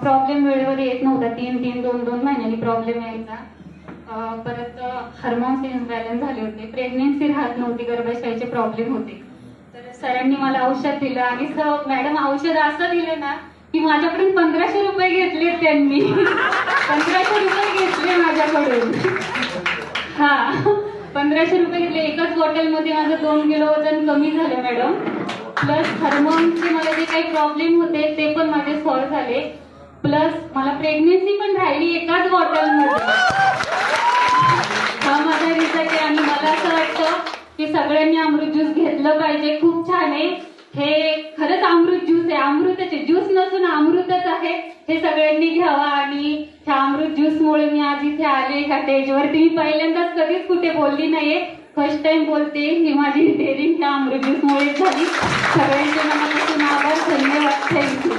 Problem वेळेवर येत नव्हता. तीन तीन दोन दोन महिन्यांनी प्रॉब्लेम यायचा. परत हार्मोन्स इम्बॅलन्स झाले होते. प्रेग्नेन्सी राहत नव्हती गर्भाशयाचे प्रॉब्लेम होते. तर सरांनी मला औषध दिलं आणि मॅडम औषध असं दिलं ना की माझ्याकडून पंधराशे रुपये घेतले त्यांनी. पंधराशे रुपये घेतले माझ्याकडून. हा. पंधराशे रुपये घेतले. एकाच बॉटलमध्ये माझं दोन किलो वजन कमी झालं मॅडम. प्लस हार्मोनचे मला जे काही प्रॉब्लेम होते ते पण माझे सॉल्व्ह झाले. प्लस मला प्रेग्नेन्सी पण राहिली एकाच बॉटलमध्ये हा माझा रिझल्ट आहे आणि मला असं वाटतं की सगळ्यांनी अमृत ज्यूस घेतलं पाहिजे. खूप छान आहे. हे खरंच अमृत ज्यूस आहे. अमृताचे ज्यूस नसून अमृतच आहे. हे सगळ्यांनी घ्यावा आणि ह्या अमृत ज्यूसमुळे मी आज इथे आले. ह्या स्टेजवरती मी पहिल्यांदाच कधीच कुठे बोलली नाहीये. फर्स्ट टाइम बोलते ही माझी डेअरिंग ह्या अमृत ज्यूसमुळे झाली. सगळ्यांचे मनापासून आभार. धन्यवाद. थँक्यू